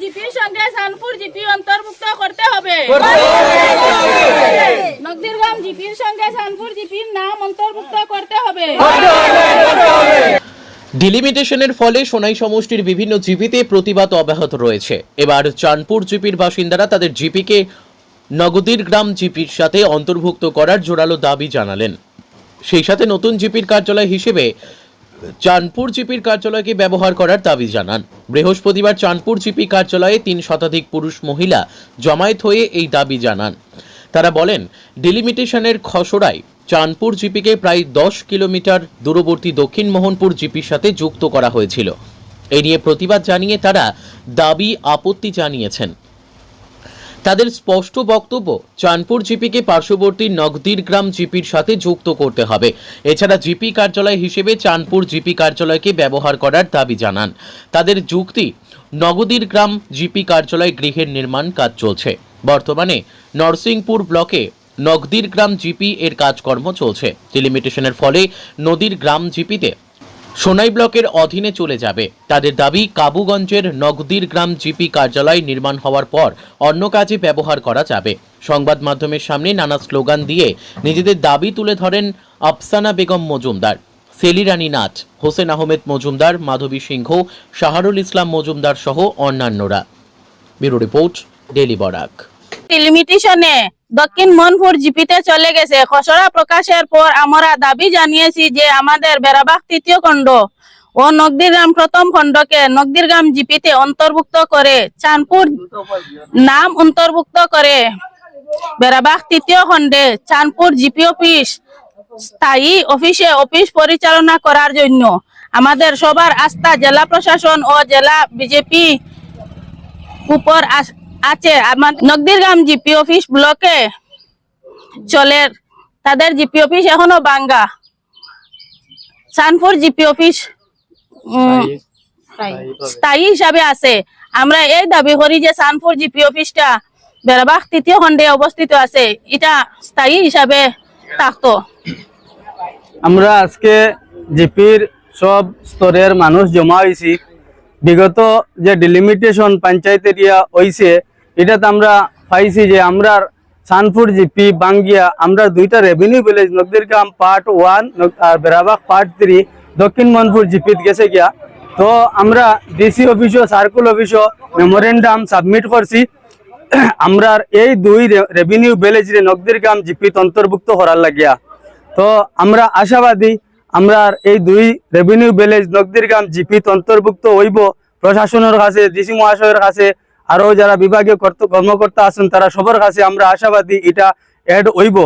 জিপির সঙ্গে সানপুর জিপি অন্তর্ভুক্ত করতে হবে। জিপির সঙ্গে সানপুর জিপির নাম অন্তর্ভুক্ত করতে হবে। ডিলিমিটেশনের ফলে সোনাই সমষ্টির বিভিন্ন জিপিতে প্রতিবাদ অব্যাহত রয়েছে। এবার চাঁদপুর জিপির বাসিন্দারা তাদের জিপিকে নগদীর গ্রাম জিপির সাথে অন্তর্ভুক্ত করার জোরালো দাবি জানালেন। সেই সাথে নতুন জিপির কার্যালয় হিসেবে চাঁদপুর জিপির কার্যালয়কে ব্যবহার করার দাবি জানান। বৃহস্পতিবার চাঁদপুর জিপি কার্যালয়ে তিন শতাধিক পুরুষ মহিলা জমায়েত হয়ে এই দাবি জানান। তারা বলেন, ডিলিমিটেশনের খসড়ায় চাঁদপুর জিপিকে প্রায় দশ কিলোমিটার দূরবর্তী দক্ষিণ মোহনপুর জিপির সাথে যুক্ত করা হয়েছিল। এ নিয়ে প্রতিবাদ জানিয়ে তারা দাবি আপত্তি জানিয়েছেন। তাদের স্পষ্ট বক্তব্য, চাঁদপুর জিপিকে পার্শ্ববর্তী নগদীর গ্রাম জিপির সাথে যুক্ত করতে হবে। এছাড়া জিপি কার্যালয় হিসেবে চাঁদপুর জিপি কার্যালয়কে ব্যবহার করার দাবি জানান। তাদের যুক্তি, নগদীর গ্রাম জিপি কার্যালয় গৃহের নির্মাণ কাজ চলছে। বর্তমানে নরসিংপুর ব্লকে নগদীর গ্রাম জিপি এর কাজকর্ম চলছে। ডিলিমিটেশনের ফলে নদীর গ্রাম জিপিতে সোনাই ব্লকের অধীনে চলে যাবে। তাদের দাবি, কাবুগঞ্জের নগদীর গ্রাম জিপি কার্যালয় নির্মাণ হওয়ার পর অন্য কাজে ব্যবহার করা যাবে। সংবাদ মাধ্যমের সামনে নানা স্লোগান দিয়ে নিজেদের দাবি তুলে ধরেন আফসানা বেগম মজুমদার। সেলিরানী নাথ হোসেন আহমেদ মজুমদার, মাধবী সিংহ, শাহরুল ইসলাম মজুমদার সহ অন্যান্যরা। Bureau report, daily Barak. লিমিটেশনে দক্ষিণ মনপুর জিপিতে চলে গেছে। খসড়া প্রকাশের পর আমরা দাবি জানিয়েছি যে আমাদের বেড়াবাগ তৃতীয় খণ্ড ও নগদিরগ্রাম প্রথম খণ্ডকে নগদিরগ্রাম জিপিতে অন্তর্ভুক্ত করে চাঁদপুর নাম অন্তর্ভুক্ত করে। বেড়াবাগ তৃতীয় খণ্ডে চাঁদপুর জিপি অফিস স্থায়ী অফিসে অফিস পরিচালনা করার জন্য আমাদের সবার আস্থা জেলা প্রশাসন ও জেলা বিজেপি উপর আছে আমাদের নগদিরগ্রাম জিপি অফিস ব্লকে চলে তাদের জিপি অফিস এখনও বাঙ্গা। সানপুর জিপি অফিস উম, স্থায়ী। হিসাবে আছে। আমরা এই দাবি করি যে সানপুর জিপি অফিসটা বেড়াবাগ তৃতীয় খণ্ডে অবস্থিত আছে। এটা স্থায়ী হিসাবে থাকতো। আমরা আজকে জিপির সব স্তরের মানুষ জমা হয়েছি। বিগত যে ডিলিমিটেশন পঞ্চায়েত এরিয়া হয়েছে এটাতে আমরা পাইছি যে আমরা সানপুর জিপি, বাঙ্গিয়া, আমরা দুইটা revenue village Nakdirgram part one আর বেড়াবাগ পার্ট থ্রি দক্ষিণ মনপুর জিপিত গেছে গিয়া। তো আমরা ডিসি অফিসও সার্কুল অফিসও মেমোরেন্ডাম সাবমিট করছি। আমরা এই দুই রেভিনিউ ভিলেজ রে নকদিরগ্রাম জিপিত অন্তর্ভুক্ত করার লাগিয়া। তো আমরা আশাবাদী আমরা এই দুই রেভিনিউ ভিলেজ নগদিরগ্রাম জিপিত অন্তর্ভুক্ত হইব প্রশাসনের কাছে ডিসি মহাশয়ের কাছে আরও যারা বিভাগীয় কর্ত- কর্মকর্তা আছেন, তারা সবার কাছে আমরা আশাবাদী এটা এড হইব।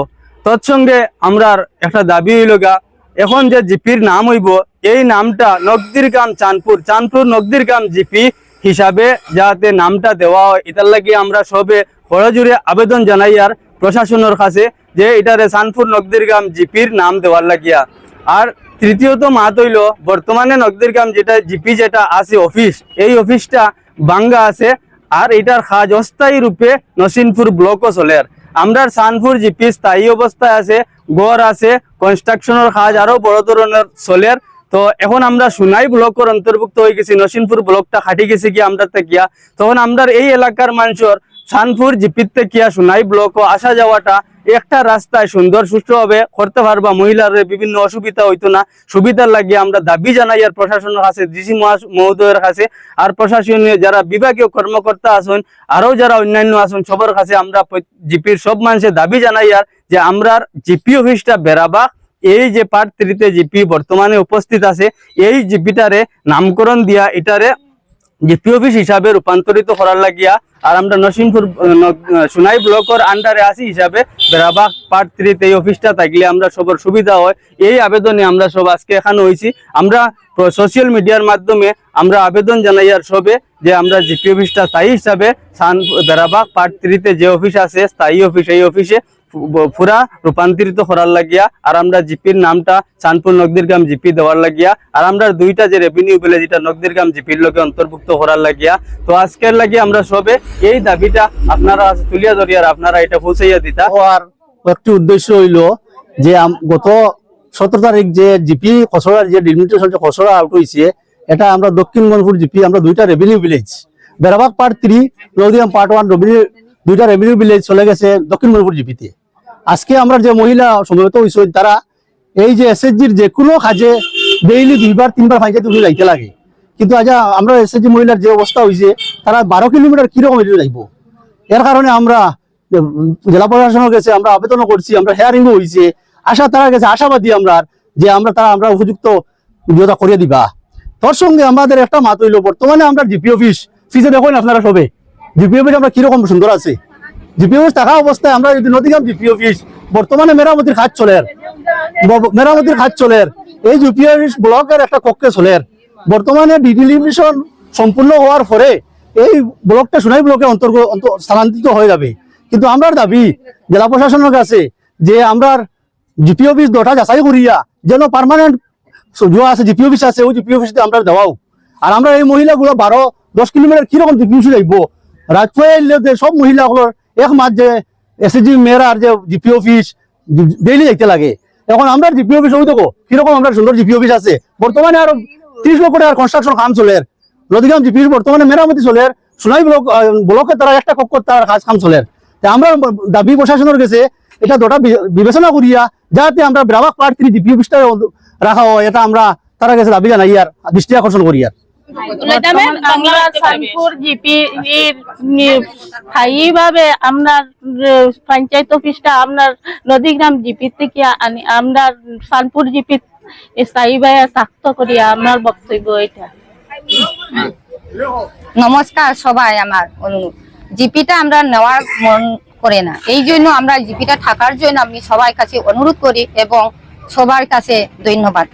তৎসঙ্গে আমরা একটা দাবি হইল গা, এখন যে জিপির নাম হইব, এই নামটা নগদিরগ্রাম চাঁদপুর চাঁদপুর নগদিরগ্রাম জিপি হিসাবে যাতে নামটা দেওয়া হয়, এটার লাগি আমরা সবে জুড়ে আবেদন জানাই আর প্রশাসনের কাছে যে এটারে সানপুর নগদিরগ্রাম জিপির নাম দেওয়ার লাগিয়া। আর তৃতীয়ত মাত হইল, বর্তমানে নগদিরগ্রাম যেটা, জিপি যেটা আছে অফিস, এই অফিসটা বাঙ্গা আছে। আর এটার কাজ অস্থায়ী রূপে নসিনপুর ব্লকও চলে আমরা সানপুর জিপি স্থায়ী অবস্থায় আছে, গড় আছে কনস্ট্রাকশনের কাজ আরও বড় ধরনের চলের তো এখন আমরা সোনাই ব্লকর অন্তর্ভুক্ত হয়ে গেছি নসিনপুর ব্লকটা খাটি গেছি কি আমরা গিয়া। তখন আমরা এই এলাকার মানুষের সানপুর জিপিতে কিয়া সোনাই ব্লক আসা যাওয়াটা একটা রাস্তায় সুন্দর সুষ্ঠুভাবে করতে পারবা মহিলাদের বিভিন্ন অসুবিধা হইতো না। সুবিধার লাগিয়ে আমরা দাবি জানাই আর প্রশাসনের কাছে, ডিসি মহোদয়ের কাছে আর প্রশাসনীয় যারা বিভাগীয় কর্মকর্তা আছেন আরও যারা অন্যান্য আছেন, সবার কাছে আমরা জিপির সব মানুষের দাবি জানাই আর যে আমরা জিপি অফিসটা বেড়াবা। এই যে পার্ট থ্রিতে জিপি বর্তমানে উপস্থিত আছে, এই জিপিটারে নামকরণ দিয়া এটারে জিপি অফিস হিসাবে রূপান্তরিত করার লাগিয়া আর আমরা নসিমপুর আহ, ন- আহ, সোনাই ব্লকের আন্ডারে আছি হিসাবে বেড়াবাগ পার্ট থ্রিতে এই অফিসটা থাকলে আমরা সবার সুবিধা হয়। এই আবেদনে আমরা সব আজকে এখানে হয়েছি। আমরা সোশ্যাল মিডিয়ার মাধ্যমে আমরা আবেদন জানাই আর সবে যে আমরা জিপি অফিসটা স্থায়ী হিসাবে সান বেড়াবাগ পার্ট থ্রিতে যে অফিস আছে স্থায়ী অফিস এই অফিসে পুরা রূপান্তরিত করার লাগিয়া, আর আমরা জিপির নামটা চাঁদপুর নগদিরগ্রাম জিপি দেওয়ার লাগিয়া, আর আমরা দুইটা যে রেভিনিউ বিলে যেটা নগদিরগ্রাম জিপির লোকে অন্তর্ভুক্ত করার লাগিয়া, তো আজকের লাগিয়ে আমরা সবে এই দাবিটা আপনারা তুলিয়া ধরিয়ার আপনারা এটা পৌঁছাইয়া দিতা। হওয়ার একটি উদ্দেশ্য হইল যে গত সতেরো তারিখ যে জিপি খসড়ার যে ডিলিমিটেশন যে খসড়া আউট হয়েছে এটা আমরা দক্ষিণ মনপুর জিপি আমরা দুইটা revenue village Berabag part three নদীয়াম part one revenue দুইটা রেভিনিউ ভিলেজ চলে গেছে দক্ষিণ মনপুর জিপিতে আজকে আমরা যে মহিলা সমবেত হয়েছে, তারা এই যে এসএসজির যে কোনো কাজে ডেইলি দুইবার, তিনবার পঞ্চায়েত অফিসে যাইতে লাগে। কিন্তু আজ আমরা এসএসজি মহিলার যে অবস্থা হয়েছে, তারা বারো কিলোমিটার কীরকম এদিকে যাইব? এর কারণে আমরা জেলা প্রশাসনের কাছে আমরা আবেদনও করছি, আমরা হেয়ারিংও হয়েছে আশা তারা কাছে আশাবাদী আমরা, যে আমরা তারা, আমরা উপযুক্ত বিরোধা করিয়ে দিবা। তোর সঙ্গে আমাদের একটা মাত হইল, বর্তমানে আমরা জিপি অফিস ফিসে দেখুন আপনারা সবে। জিপি অফিস আমরা কীরকম সুন্দর আছে? জিপি অফিস থাকা অবস্থায় আমরা যদি নদীগ্রাম জিপি অফিস বর্তমানে মেরামতির কাজ চলে মেরামতির কাজ চলে এই জিপি অফিস ব্লকের একটা কক্ষে চলে বর্তমানে ডিডিলিমিশন সম্পূর্ণ হওয়ার পরে এই ব্লকটা সোনাই ব্লকে অন্তর্গত অন্ত- স্থানান্তরিত হয়ে যাবে। কিন্তু আমরার দাবি জেলা প্রশাসনের কাছে যে আমরা জিপি অফিস দটা যাচাই করিয়া যেন পার্মানেন্ট যা আছে জিপি অফিস আছে, ওই জিপি অফিসে আমরা দেওয়াও। আর আমরা এই মহিলাগুলো বারো, দশ কিলোমিটার কীরকম জিপি অফিসে যাইব রাজপুরে যে সব মহিলাগুলোর এক মাস যে এসএসজি মেয়েরার যে জিপি অফিস ডেইলি যাইতে লাগে। এখন আমরা জিপি অফিস ওই দেখো কীরকম আমরা সুন্দর জিপি অফিস আছে? বর্তমানে আরও ত্রিশ লক্ষ টাকার কনস্ট্রাকশন কাম চলে নদীগ্রাম জিপি বর্তমানে মেরামতি চলে সোনাই ব্লক ব্লকে তারা একটা কক্ষ তার কাজ কাম চলে আমরা দাবি প্রশাসনের কাছে এটা দুটা বিবেচনা করিয়া, যাতে আমরা ব্রাবাক পার্ট থ্রি জিপি অফিসটা রাখা হয়, এটা আমরা তারা কাছে দাবি জানাই আর দৃষ্টি আকর্ষণ করি আর। আমরা সানপুর জিপি স্থায়ীভাবে আমরা পঞ্চায়েত অফিসটা আপনার নদীগ্রাম জিপি থেকে আনি আমরা সানপুর জিপি স্থায়ীভাবে থাকত করি আমার বক্তব্য এটা। নমস্কার সবাই আমার অনুরোধ। জিপিটা আমরা নেওয়ার মন করে না। এই জন্য আমরা জিপিটা থাকার জন্য আমি সবার কাছে অনুরোধ করি এবং সবার কাছে ধন্যবাদ।